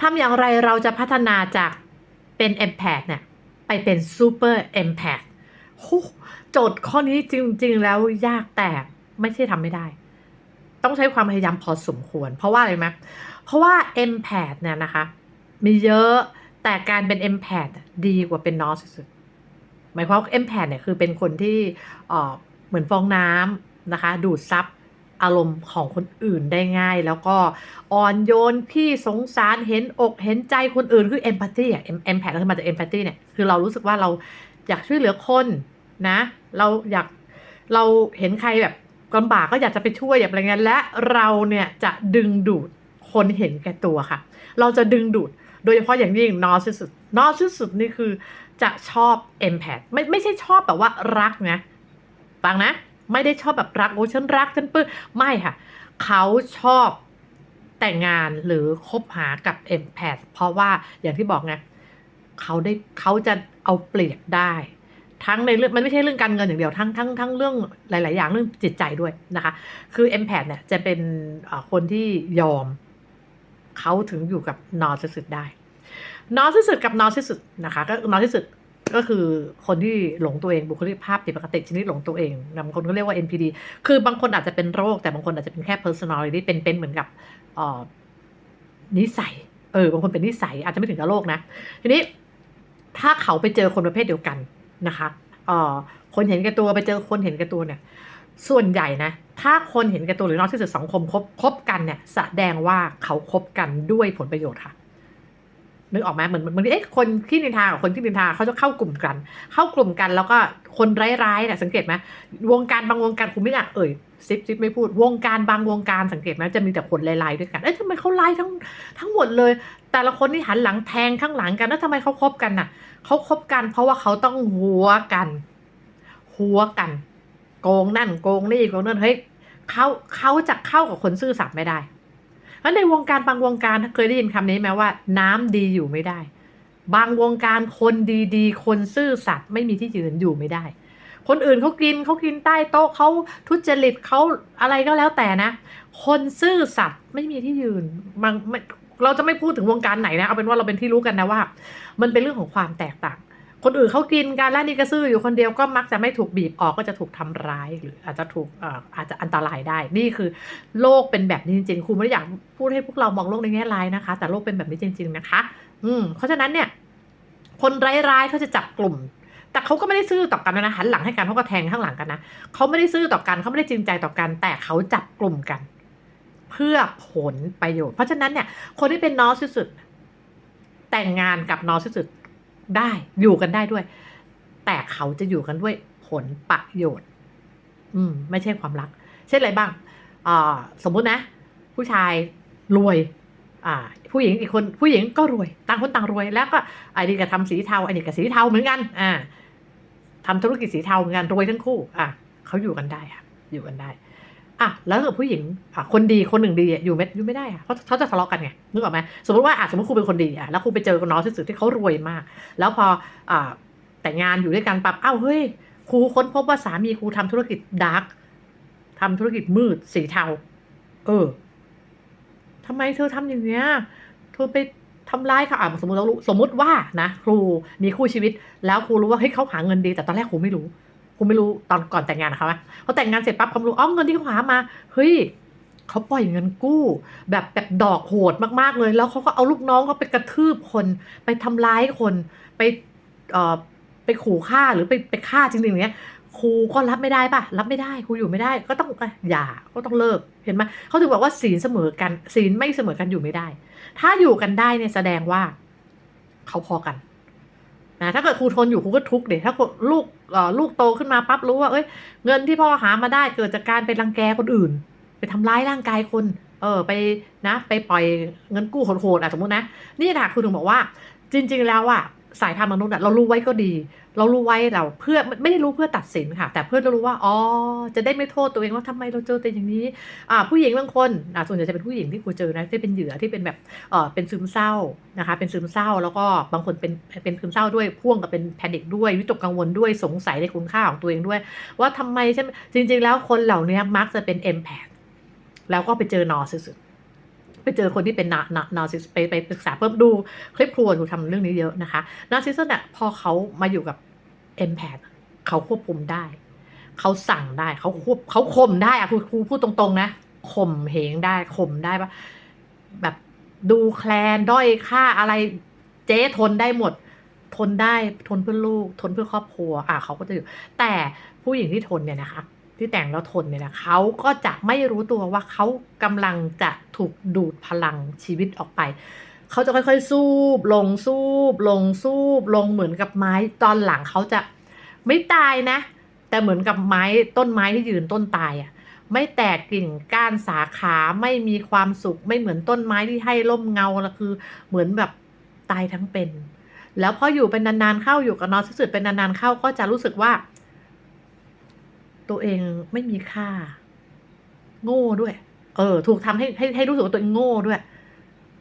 ทำอย่างไรเราจะพัฒนาจากเป็น m p a t เนี่ยไปเป็น Super m p a t โจทย์ข้อนี้จริง ๆ แล้วยากแต่ไม่ใช่ทำไม่ได้ ต้องใช้ความพยายามพอสมควร เพราะว่าอะไรไหมเพราะว่า m p a t เนี่ยนะคะ มีเยอะแต่การเป็น m p a t ดีกว่าเป็น n o สุดๆหมายความว่า m p a t เนี่ยคือเป็นคนที่เออเหมือนฟองน้ำนะคะ ดูดซับ อารมณ์ของคนอื่นได้ง่าย แล้วก็อ่อนโยนพี่สงสารเห็นอกเห็นใจคนอื่นคือ empathy อะ em p a t ก็คือมาจาก empathy เนี่ยคือเรารู้สึกว่าเราอยากช่วยเหลือคนนะ เราอยากเราเห็นใครแบบลำบากก็อยากจะไปช่วยอย่างไรเงี้ยและเราเนี่ยจะดึงดูดคนเห็นแก่ตัวค่ะ เราจะดึงดูดโดยเฉพาะอย่างยิ่งนอสุดนอสุดนี่คือจะชอบ e m p a t ไม่ไม่ใช่ชอบแบบว่ารักนะ ฟังนะ ไม่ได้ชอบแบบรักโอ้ฉันรักฉันปื้มไม่ค่ะ เขาชอบแต่งงานหรือคบหากับ e m p a t เพราะว่าอย่างที่บอกไงเขาได้เขาจะเอาเปรียบได้ ทั้งในเรื่องมันไม่ใช่เรื่องการเงินอย่างเดียวทั้งทั้งทั้งเรื่องหลาย ๆ อย่างเรื่องจิตใจด้วยนะคะ คือ e m p a t เนี่ยจะเป็นคนที่ยอมเขาถึงอยู่กับนอสุดได้นอสุดกับนอสุดนะคะก็นอสุด ก็คือคนที่หลงตัวเองบุคลิกภาพผิดปกติชนิดหลงตัวเองบางคนก็เรียกว่า NPD คือบางคนอาจจะเป็นโรค แต่บางคนอาจจะเป็นแค่ personality เป็นเป็นเหมือนกับนิสัย เออบางคนเป็นนิสัยอาจจะไม่ถึงกับโรคนะ ทีนี้ถ้าเขาไปเจอคนประเภทเดียวกันนะคะเอ่อคนเห็นแก่ตัวไปเจอคนเห็นแก่ตัวเนี่ย ส่วนใหญ่นะ ถ้าคนเห็นแก่ตัวหรือนอกที่สุดสังคมคบคบกันเนี่ยแสดงว่าเขาคบกันด้วยผลประโยชน์ค่ะ นึกออกไหมเหมือนเหมือนเอ๊ะคนที่นินทากับคนที่นินทาเขาจะเข้ากลุ่มกัน เข้ากลุ่มกันแล้วก็คนร้ายๆเนี่ยสังเกตไหมวงการบางวงการคุณไม่อยากเอ่ยซิปซิปไม่พูดวงการบางวงการสังเกตไหมจะมีแต่คนร้ายๆด้วยกันเอ๊ะทำไมเขาร้ายทั้งทั้งหมดเลย แต่ละคนที่หันหลังแทงข้างหลังกันแล้วทำไมเขาคบกันน่ะเขาคบกันเพราะว่าเขาต้องหัวกัน หัวกัน โกงนั่นโกงนี่โกงนั่นเฮ้ยเขาเขาจะเข้ากับคนซื่อสัตย์ไม่ได้ แล้วในวงการบางวงการเคยได้ยินคำนี้ไหมว่า น้ำดีอยู่ไม่ได้ บางวงการคนดีๆ คนซื่อสัตย์ไม่มีที่ยืนอยู่ไม่ได้ คนอื่นเขากินเขากินใต้โต๊ะเขาทุจริตเขาอะไรก็แล้วแต่นะ คนซื่อสัตย์ไม่มีที่ยืนบางเราจะไม่พูดถึงวงการไหนนะเอาเป็นว่าเราเป็นที่รู้กันนะว่า มันเป็นเรื่องของความแตกต่าง คนอื่นเขากินกันแล้วนี่ก็ซื่ออยู่คนเดียวก็มักจะไม่ถูกบีบออกก็จะถูกทำร้ายหรืออาจจะถูกอาจจะอันตรายได้ นี่คือโลกเป็นแบบนี้จริงๆครูไม่ได้อยากพูดให้พวกเรามองโลกในแง่ร้ายนะคะ แต่โลกเป็นแบบนี้จริง ๆนะคะ อืมเพราะฉะนั้นเนี่ย คนร้ายๆเขาจะจับกลุ่ม แต่เขาก็ไม่ได้ซื่อต่อกันนะหันหลังให้กันเขาก็แทงข้างหลังกันนะเขาไม่ได้ซื่อต่อกันเขาไม่ได้จริงใจต่อกัน แต่เขาจับกลุ่มกัน เพื่อผลประโยชน์ เพราะฉะนั้นเนี่ย คนที่เป็นนอสสุด แต่งงานกับนอสสุด ได้อยู่กันได้ด้วย แต่เขาจะอยู่กันด้วยผลประโยชน์ อืม ไม่ใช่ความรัก เช่นอะไรบ้างอ่าสมมุตินะ ผู้ชายรวย อ่า ผู้หญิงอีกคนผู้หญิงก็รวย ต่างคนต่างรวย แล้วก็อ้นี่ก็ทำสีเทาอ้นี่ก็สีเทาเหมือนกัน อ่าทำธุรกิจสีเทาเหมือนกันรวยทั้งคู่ อะเขาอยู่กันได้ค่ะอยู่กันได้ อะแล้วกับผู้หญิงอะคนดีคนหนึ่งดีอยู่ไม่อยู่ไม่ได้อะเขาเขาจะทะเลาะกันไงนึกออกไหมสมมติว่าอะสมมติครูเป็นคนดีอะแล้วครูไปเจอคนน้องที่สุดที่เขารวยมาก แล้วพออ่าแต่งงานอยู่ด้วยกันปั๊บอ้าวเฮ้ยครูค้นพบว่าสามีครูทำธุรกิจดาร์กทำธุรกิจมืดสีเทา เออทำไมเธอทำอย่างเงี้ยเธอไปทำร้ายเขาอะสมมติเราสมมติว่านะ ครูมีคู่ชีวิต แล้วครูรู้ว่าเฮ้ยเขาหาเงินดี แต่ตอนแรกครูไม่รู้ ครูไม่รู้ตอนก่อนแต่งงานนะคะพอแต่งงานเสร็จปั๊บเขารู้อ๋อเงินที่เขาหามา เฮ้ยเขาปล่อยเงินกู้ แบบแบบดอกโหดมากๆเลย แล้วเขาก็เอาลูกน้องเขาไปกระทืบคน ไปทำร้ายคน ไปเอ่อไปขู่ฆ่าหรือไปไปฆ่าจริงๆอย่างเงี้ยครูก็รับไม่ได้ป่ะ รับไม่ได้ครูอยู่ไม่ได้ ก็ต้องอย่าก็ต้องเลิกเห็นไหมเขาถึงบอกว่าศีลเสมอกันศีลไม่เสมอกันอยู่ไม่ได้ ถ้าอยู่กันได้เนี่ยแสดงว่าเขาพอกัน นะถ้าเกิดครูทนอยู่ครูก็ทุกข์เดี๋ยถ้าลูกลูกโตขึ้นมาปั๊บรู้ว่าเอ้ยเงินที่พ่อหามาได้เกิดจากการไปรังแกคนอื่น ไปทำร้ายร่างกายคน เออไปนะ ไปปล่อยเงินกู้โหดๆอะสมมตินะ นี่ค่ะครูถึงบอกว่า จริง ๆ แล้วอะสายทางมนุษย์เรารู้ไว้ก็ดี เรารู้ไว้เราเพื่อไม่ได้รู้เพื่อตัดสินค่ะ แต่เพื่อจะรู้ว่าอ๋อจะได้ไม่โทษตัวเองว่าทำไมเราเจอแต่อย่างนี้อ่าผู้หญิงบางคนอ่าส่วนใหญ่จะเป็นผู้หญิงที่ครูเจอนะที่เป็นเหยื่อที่เป็นแบบเออเป็นซึมเศร้านะคะ เป็นซึมเศร้าแล้วก็บางคนเป็นเป็นซึมเศร้าด้วยพ่วงกับเป็นแพนิคด้วยวิตกกังวลด้วยสงสัยในคุณค่าของตัวเองด้วย ว่าทำไมใช่จริง ๆ แล้วคนเหล่านี้มักจะเป็นเอมแพดแล้วก็ไปเจอนอสุด ไปเจอคนที่เป็นนานานาซิสไปไปปรึกษาเพิ่มดูคลิปครัวดูทำเรื่องนี้เยอะนะคะนาซิสเนี่ยพอเขามาอยู่กับเอ็มแพดเขาควบคุมได้ เขาสั่งได้เขาควบเขาข่มได้อะครูครูพูดตรงๆนะข่มเหงได้ข่มได้ปะแบบดูแคลนด้อยค่าอะไรเจ๊ทนได้หมด ทนได้ทนเพื่อลูก ทนเพื่อครอบครัว อะเขาก็จะอยู่ แต่ผู้หญิงที่ทนเนี่ยนะคะ ที่แต่งแล้วทนเนี่ยนะเขาก็จะไม่รู้ตัวว่าเขากำลังจะถูกดูดพลังชีวิตออกไปเขาจะค่อยๆ สูบลงสูบลงสูบลงเหมือนกับไม้ตอนหลังเขาจะไม่ตายนะ แต่เหมือนกับไม้ต้นไม้ที่ยืนต้นตายอะ่ะไม่แตกกิ่งก้านสาขาไม่มีความสุขไม่เหมือนต้นไม้ที่ให้ร่มเงาแล้วคือ เหมือนแบบตายทั้งเป็น แล้วพออยู่เป็นนานๆเข้าอยู่กับนอนสุดๆเป็นนานๆเข้าก็จะรู้สึกว่า ตัวเองไม่มีค่า โง่ด้วย เออ ถูกทำให้ให้ให้รู้สึกว่าตัวเองโง่ด้วย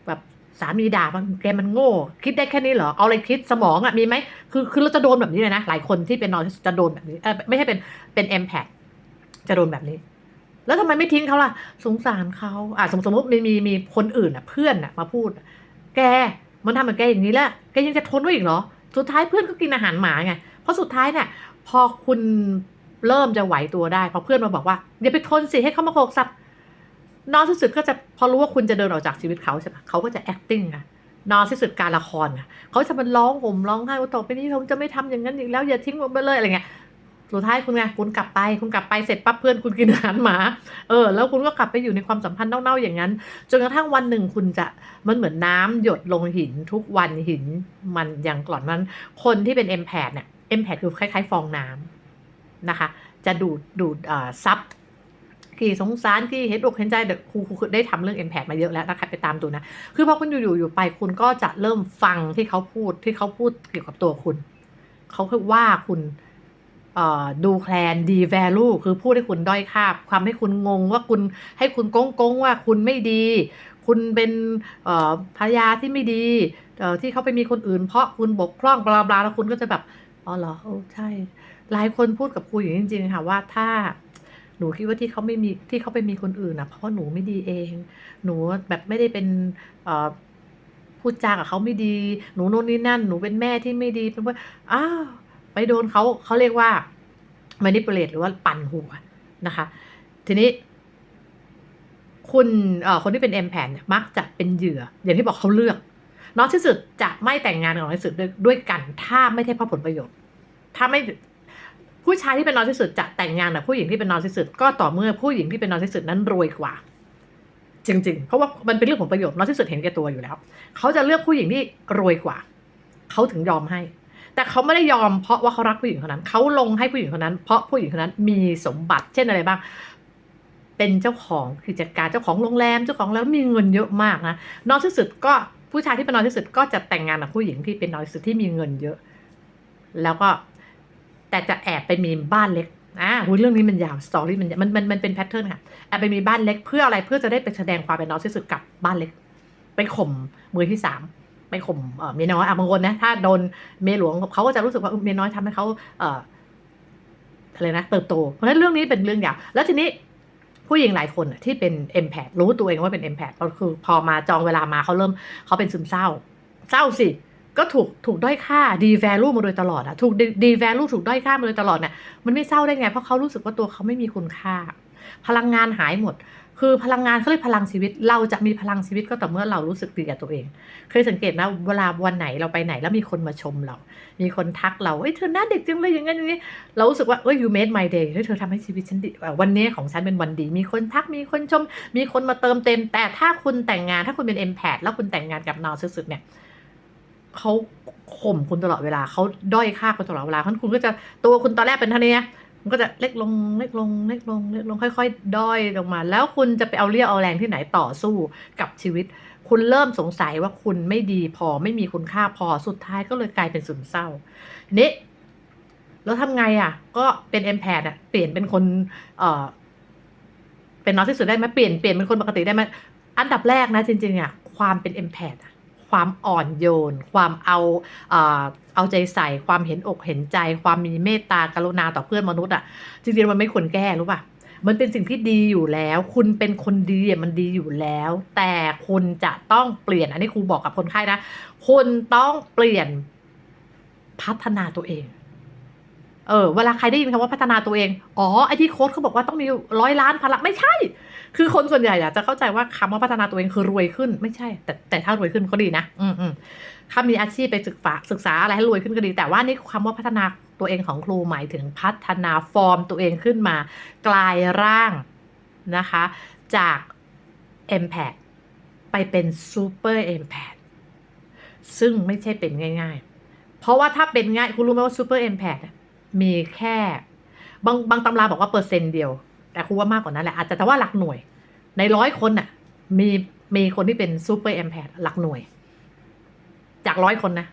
แบบสามีด่ามันแกมันโง่ คิดได้แค่นี้เหรอ เอาอะไรคิดสมองอะมีไหมคือคือเราจะโดนแบบนี้เลยนะ หลายคนที่เป็นนอนจะโดนแบบนี้เออไม่ใช่เป็นเป็นแอมแพจะโดนแบบนี้ แล้วทำไมไม่ทิ้งเขาล่ะ สงสารเขาอะสมมติสมมติมีมีมีคนอื่นอะ เพื่อนอะมาพูด แกมันทำเหมือนแกอย่างนี้แล้วแกยังจะทนไว้อีกเหรอ สุดท้ายเพื่อนก็กินอาหารหมาไง เพราะสุดท้ายเนี่ยพอคุณ เริ่มจะไหวตัวได้พอเพื่อนมาบอกว่าอย่าไปทนสิให้เขามาโขกสับนอนที่สุดก็จะพอรู้ว่าคุณจะเดินออกจากชีวิตเขาใช่ปะเขาก็จะ acting อะนอนที่สุดการละครอะเขาจะมันร้องห่มร้องไห้ว่าต่อไปนี้ผมจะไม่ทำอย่างนั้นอีกแล้วอย่าทิ้งผมไปเลยอะไรเงี้ยสุดท้ายคุณไงคุณกลับไป คุณกลับไปเสร็จปั๊บเพื่อนคุณกินอาหารหมา เออ แล้วคุณก็กลับไปอยู่ในความสัมพันธ์เน่าๆอย่างนั้น จนกระทั่งวันหนึ่งคุณจะมันเหมือนน้ำหยดลงหินทุกวันหินมันยังกร่อนนั้น คนที่เป็นเอ็มแพดเนี่ยเอ็มแพดคือคล้ายๆ ฟองน้ำ นะคะ จะดูดดูดซับที่สงสารที่เห็นอกเห็นใจเด็กครูครูได้ทำเรื่องเอ็มแพดมาเยอะแล้วนะคะไปตามดูนะ คือพอคุณอยู่อยู่อยู่ไปคุณก็จะเริ่มฟังที่เขาพูดที่เขาพูดเกี่ยวกับตัวคุณ เขาคือว่าคุณดูแคลนดีแวลูคือพูดให้คุณด้อยค่าความให้คุณงงว่าคุณให้คุณโกงโกงว่าคุณไม่ดี คุณเป็นภรรยาที่ไม่ดีที่เขาไปมีคนอื่น เพราะคุณบกพร่องบลาบลาแล้วคุณก็จะแบบอ๋อเหรอโอ้ใช่ หลายคนพูดกับครูอย่างจริง ๆ ค่ะว่าถ้าหนูคิดว่าที่เขาไม่มีที่เขาไปมีคนอื่นนะเพราะหนูไม่ดีเอง หนูแบบไม่ได้เป็นพูดจากับเขาไม่ดี หนูโน่นนี่นั่น หนูเป็นแม่ที่ไม่ดีเป็นว่าอ้าวไปโดนเขาเขาเรียกว่า m a n i p u l a t หรือว่าปั่นหัวนะคะ ทีนี้ คุณคนที่เป็น m p a t เนี่ยมักจะเป็นเหยื่อ อย่างที่บอกเขาเลือกน้องที่สุดจะไม่แต่งงานกับน้องที่สุดด้วยกัน ถ้าไม่ใช่เพราะผลประโยชน์ ถ้าไม่ ผู้ชายที่เป็นนอที่สุดจะแต่งงานกับผู้หญิงที่เป็นนอที่สุดก็ต่อเมื่อผู้หญิงที่เป็นนอที่สุดนั้นรวยกว่า จริง ๆ เพราะว่ามันเป็นเรื่องผลประโยชน์นอที่สุดเห็นแก่ตัวอยู่แล้ว เขาจะเลือกผู้หญิงที่รวยกว่า เขาถึงยอมให้ แต่เขาไม่ได้ยอมเพราะว่าเขารักผู้หญิงคนนั้น เขาลงให้ผู้หญิงคนนั้น เพราะผู้หญิงคนนั้นมีสมบัติ เช่นอะไรบ้างเป็นเจ้าของกิจการเจ้าของโรงแรมเจ้าของแล้วมีเงินเยอะมากนะนอนที่สุดก็ผู้ชายที่เป็นนอนที่สุดก็จะแต่งงานกับผู้หญิงที่เป็นนอนที่สุดที่มีเงินเยอะ แล้วก็ แต่จะแอบไปมีบ้านเล็กอ่าเรื่องนี้มันยาวสตอรี่มันมันมันมันเป็นแพทเทิร์นค่ะแอบไปมีบ้านเล็กเพื่ออะไรเพื่อจะได้ไปแสดงความเป็นน้อนที่สุดกับบ้านเล็ก ไปข่มมือที่สามไปข่มเมียน้อยอะบางคนนะถ้าโดนเมียหลวงเขาก็จะรู้สึกว่าเมียน้อยทำให้เขาเอ่ออะไรนะเติบโต เพราะฉะนั้นเรื่องนี้เป็นเรื่องยาวแล้วทีนี้ผู้หญิงหลายคนที่เป็นเอ็มแพรู้ตัวเองว่าเป็นเอ็มแพดก็คือพอมาจองเวลามาเขาเริ่มเขาเป็นซึมเศร้า เศร้าสิ ก็ถูกถูกด้อยค่าดีแวลูมาโดยตลอดอะถูกดีแวลูถูกด้อยค่ามาโดยตลอดเนี่ยมันไม่เศร้าได้ไง เพราะเขารู้สึกว่าตัวเขาไม่มีคุณค่า พลังงานหายหมด คือพลังงานเขาเรียกพลังชีวิต เราจะมีพลังชีวิตก็ต่อเมื่อเรารู้สึกดีกับตัวเอง เคยสังเกตนะเวลาวันไหนเราไปไหนแล้วมีคนมาชมเรา มีคนทักเราเอ้ยเธอหน้าเด็กจังเลยอย่างนั้นอย่างนี้เรารู้สึกว่าเอ้ย you made my day เฮ้ยเธอทำให้ชีวิตฉันดีวันนี้ของฉันเป็นวันดี มีคนทักมีคนชม มีคนมาเติมเต็ม แต่ถ้าคุณแต่งงานถ้าคุณเป็น m p a t แล้วคุณแต่งงานกับนอสุดเนี่ย เขาข่มคุณตลอดเวลาเขาด้อยค่าคุณตลอดเวลาเพราะคุณก็จะตัวคุณตอนแรกเป็นเท่านี้มันก็จะเล็กลงเล็กลงเล็กลงเล็กลงค่อย ๆ ด้อยลงมา แล้วคุณจะไปเอาเรียกเอาแรงที่ไหนต่อสู้กับชีวิต คุณเริ่มสงสัยว่าคุณไม่ดีพอไม่มีคุณค่าพอสุดท้ายก็เลยกลายเป็นซึมเศร้านี่แล้วทำไงอะ ก็เป็นเอ็มแพดอะเปลี่ยนเป็นคน เอ่อ เป็นน้อยที่สุดได้ไหมเปลี่ยนเปลี่ยนเป็นคนปกติได้ไหมอันดับแรกนะจริงๆอะความเป็นเอ็มแพด ความอ่อนโยน ความเอาเอาใจใส่ความเห็นอกเห็นใจ ความมีเมตตากรุณาต่อเพื่อนมนุษย์อะจริงๆมันไม่ควรแก้รู้ป่ะมันเป็นสิ่งที่ดีอยู่แล้ว คุณเป็นคนดีอะมันดีอยู่แล้ว แต่คุณจะต้องเปลี่ยน อันนี้ครูบอกกับคนไข้นะ คุณต้องเปลี่ยนพัฒนาตัวเอง เออ เวลาใครได้ยินคำว่าพัฒนาตัวเอง อ๋อ ไอที่โค้ชเขาบอกว่าต้องมีร้อยล้านพันละไม่ใช่ คือคนส่วนใหญ่อะจะเข้าใจว่าคำว่าพัฒนาตัวเองคือรวยขึ้นไม่ใช่ แต่แต่ถ้ารวยขึ้นก็ดีนะ อืมอืมถ้ามีอาชีพไปศึกษาศึกษาอะไรให้รวยขึ้นก็ดี แต่ว่านี่คำว่าพัฒนาตัวเองของครูหมายถึงพัฒนาฟอร์มตัวเองขึ้นมา กลายร่างนะคะ จาก m p a c t ไปเป็น Super m p a c t ซึ่งไม่ใช่เป็นง่าย ๆ เพราะว่าถ้าเป็นง่าย คุณรู้ไหมว่า Super m p a c t มีแค่ บางบางตำราบอกว่าเปอร์เซ็นต์เดียว แต่ครูว่ามากกว่านั้นแหละอาจจะแต่ว่าหลักหน่วย ในร้อยคนน่ะ มีมีคนที่เป็น Super m p a c t หลักหน่วย จากร้อยคนนะ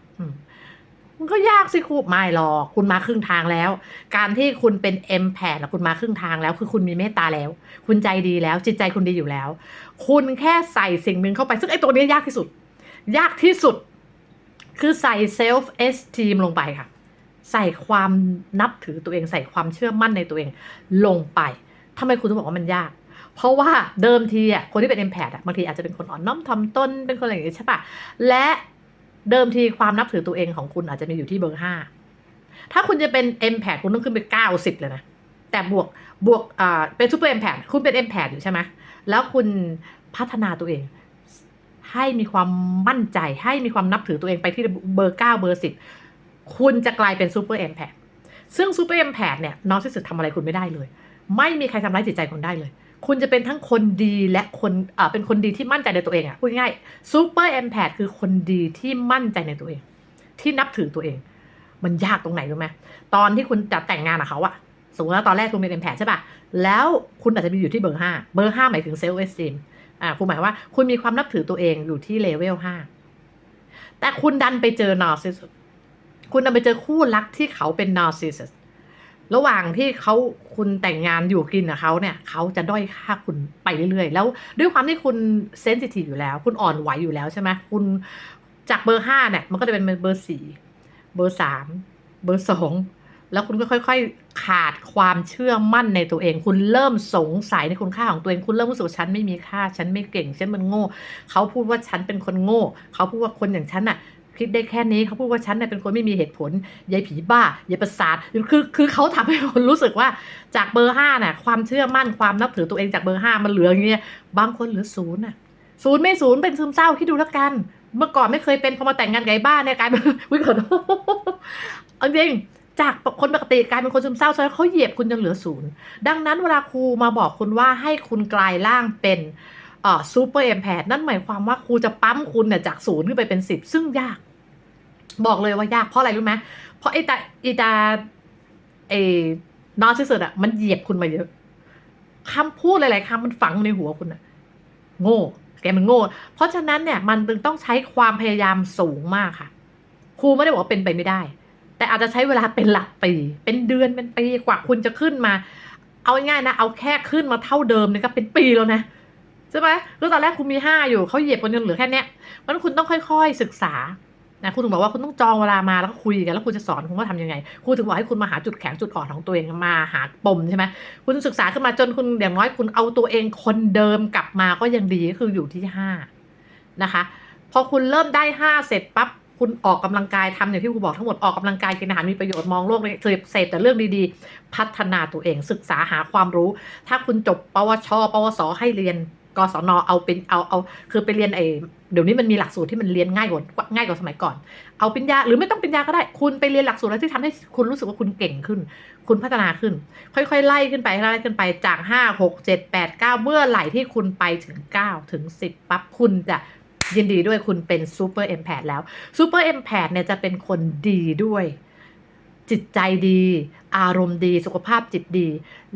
มันก็ยากสิครูไม่หรอกคุณมาครึ่งทางแล้ว การที่คุณเป็น m p a t แล้วคุณมาครึ่งทางแล้ว คือคุณมีเมตตาแล้ว คุณใจดีแล้ว จิตใจคุณดีอยู่แล้ว คุณแค่ใส่สิ่งหนึ่งเข้าไป ซึ่งไอ้ตัวนี้ยากที่สุด ยากที่สุด คือใส่ self esteem ลงไปค่ะ ใส่ความนับถือตัวเอง ใส่ความเชื่อมั่นในตัวเองลงไป ทำไมคุณต้องบอกว่ามันยาก เพราะว่าเดิมทีอะคนที่เป็น m p a t อะบางทีอาจจะเป็นคนอ่อนน้อมถ่อมตนเป็นคนอะไรอย่างเงี้ยใช่ปะและเดิมทีความนับถือตัวเองของคุณอาจจะมีอยู่ที่เบอร์ห้าถ้าคุณจะเป็น m p a t คุณต้องขึ้นไปเก้าสิบเลยนะแต่บวกบวกอ่าเป็นซูเปอร์ m p a t คุณเป็น m p a t อยู่ใช่ไหมแล้วคุณพัฒนาตัวเองให้มีความมั่นใจให้มีความนับถือตัวเองไปที่เบอร์เก้าเบอร์สิบคุณจะกลายเป็นซูเปอร์ m p a t ซึ่งซูเปอร์ m p a t เนี่ยนอกที่สุดทำอะไรคุณไม่ได้เลย ไม่มีใครทำร้ายจิตใจคุณได้เลย คุณจะเป็นทั้งคนดีและคนอ่าเป็นคนดีที่มั่นใจในตัวเองอะพูดง่ายซูเปอร์ m p a t คือคนดีที่มั่นใจในตัวเอง ที่นับถือตัวเอง มันยากตรงไหนรู้ไหมตอนที่คุณจะแต่งงานกับเขาอะสมมติว่าตอนแรกคุณเป็น m p a t ใช่ปะแล้วคุณอาจจะมีอยู่ที่เบอร์ห้าเบอร์ห้าหมายถึงเซลล์เอสติมอ่าคุณหมายว่าคุณมีความนับถือตัวเองอยู่ที่เลเวลห้าแต่คุณดันไปเจอนอร์ซิสคุณดันไปเจอคู่รักที่เขาเป็นนอร์ซิส ระหว่างที่เขาคุณแต่งงานอยู่กินกับเขาเนี่ยเขาจะด้อยค่าคุณไปเรื่อยๆ แล้วด้วยความที่คุณเซนซิทีฟอยู่แล้ว คุณอ่อนไหวอยู่แล้วใช่ไหมคุณจากเบอร์ห้าเนี่ย มันก็จะเป็นเบอร์สี่เบอร์สามเบอร์สองแล้วคุณก็ค่อย ๆ ขาดความเชื่อมั่นในตัวเอง คุณเริ่มสงสัยในคุณค่าของตัวเอง คุณเริ่มรู้สึกว่าฉันไม่มีค่า ฉันไม่เก่ง ฉันมันโง่ เขาพูดว่าฉันเป็นคนโง่ เขาพูดว่าคนอย่างฉันน่ะ คิดได้แค่นี้เขาพูดว่าฉันเนี่ยเป็นคนไม่มีเหตุผลยายผีบ้ายายประสาทคือคือเขาทำให้คนรู้สึกว่าจากเบอร์ห้าน่ะความเชื่อมั่นความนับถือตัวเองจากเบอร์ห้ามันเหลืออย่างเงี้ยบางคนเหลือศูนย์น่ะศูนย์ไม่ศูนย์เป็นซึมเศร้าคิดดูแล้วกัน เมื่อก่อนไม่เคยเป็นพอมาแต่งงานกับไอ้บ้าเนี่ยกลายเป็นวิกฤตเอาจริงจากคนปกติกลายเป็นคนซึมเศร้าซะแล้วเขาเหยียบคุณจนเหลือศูนย์ดังนั้นเวลาครูมาบอกคุณว่าให้คุณกลายร่างเป็น ซูเปอร์เอ็มแพนั่นหมายความว่าครูจะปั๊มคุณเนี่ยจากศูนย์ขึ้นไปเป็นสิบซึ่งยาก บอกเลยว่ายากเพราะอะไรรู้ไหมเพราะไอ้ตาไอ้ตาไอ้นอร์ซิสอะมันเหยียบคุณมาเยอะคำพูดหลายๆคำมันฝังในหัวคุณอะโง่แกมันโง่ เพราะฉะนั้นเนี่ยมันจึงต้องใช้ความพยายามสูงมากค่ะ ครูไม่ได้บอกว่าเป็นไปไม่ได้ แต่อาจจะใช้เวลาเป็นหลักปี เป็นเดือนเป็นปีกว่าคุณจะขึ้นมา เอาง่ายๆนะ เอาแค่ขึ้นมาเท่าเดิมเนี่ยก็เป็นปีแล้วนะ ช่ไหมแล้วตอนแรกคุณมีห้าอยู่เขาเหยียบกันจนเหลือแค่เนี้ยเพราะฉะนั้นคุณต้องค่อยๆศึกษานะคุณถึงบอกว่าคุณต้องจองเวลามาแล้วก็คุยกันแล้วคุณจะสอนคุณว่าทำยังไงครูถึงบอกให้คุณมาหาจุดแข็งจุดอ่อนของตัวเองมาหาปมใช่ไหมคุณศึกษาขึ้นมาจนคุณอย่างน้อยคุณเอาตัวเองคนเดิมกลับมาก็ยังดีก็คืออยู่ที่ห้านะคะพอคุณเริ่มได้ห้าเสร็จปั๊บคุณออกกำลังกายทำอย่างที่ครูบอกทั้งหมดออกกำลังกายกินอาหารมีประโยชน์มองโลกเสพเสพแต่เรื่องดีๆ พัฒนาตัวเองศึกษาหาความรู้ ถ้าคุณจบปวช ปวสให้เรียน กศนเอาเป็นเอาเอาคือไปเรียนไอเดี๋ยวนี้มันมีหลักสูตรที่มันเรียนง่ายกว่าง่ายกว่าสมัยก่อน เอาปริญญาหรือไม่ต้องปริญญาก็ได้ คุณไปเรียนหลักสูตรแล้วที่ทำให้คุณรู้สึกว่าคุณเก่งขึ้น คุณพัฒนาขึ้น ค่อยๆ ไล่ขึ้นไปไล่ขึ้นไปจากห้าหกเจ็ดแปดเก้าเมื่อไหร่ที่คุณไปถึงเก้าถึงสิบปั๊บคุณจะยินดีด้วยคุณเป็นซูเปอร์เอ็มแพดแล้วซูเปอร์เอ็มแพดเนี่ยจะเป็นคนดีด้วย จิตใจดี อารมณ์ดี สุขภาพจิตดี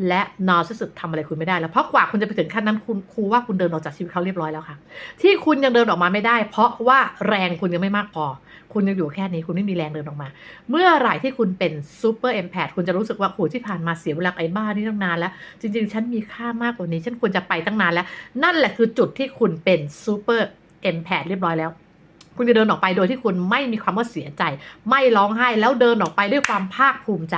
และนอนสุดๆทำอะไรคุณไม่ได้แล้วเพราะกว่าคุณจะไปถึงขั้นนั้นคุณครูว่าคุณเดินออกจากชีวิตเขาเรียบร้อยแล้วค่ะ ที่คุณยังเดินออกมาไม่ได้ เพราะว่าแรงคุณยังไม่มากพอ คุณยังอยู่แค่นี้คุณไม่มีแรงเดินออกมา เมื่อไหร่ที่คุณเป็นซูเปอร์เอ็มแพดคุณจะรู้สึกว่าโหที่ผ่านมาเสียเวลาไอ้บ้านี่ตั้งนานแล้ว จริง ๆ ฉันมีค่ามากกว่านี้ ฉันควรจะไปตั้งนานแล้ว นั่นแหละคือจุดที่คุณเป็นซูเปอร์เอ็มแพดเรียบร้อยแล้ว คุณจะเดินออกไปโดยที่คุณไม่มีความว่าเสียใจ ไม่ร้องไห้แล้วเดินออกไปด้วยความภาคภูมิใจ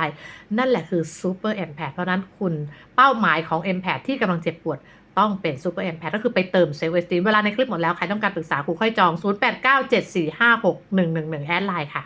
นั่นแหละคือซูเปอร์แอมแพดเพราะนั้นคุณเป้าหมายของแอมแพดที่กำลังเจ็บปวดต้องเป็นซูเปอร์แอมแพดก็คือไปเติมเซลล์เอสตีเวลาในคลิปหมดแล้ว ใครต้องการปรึกษาครูค่อยจอง 0897456111 แอดไลน์ค่ะ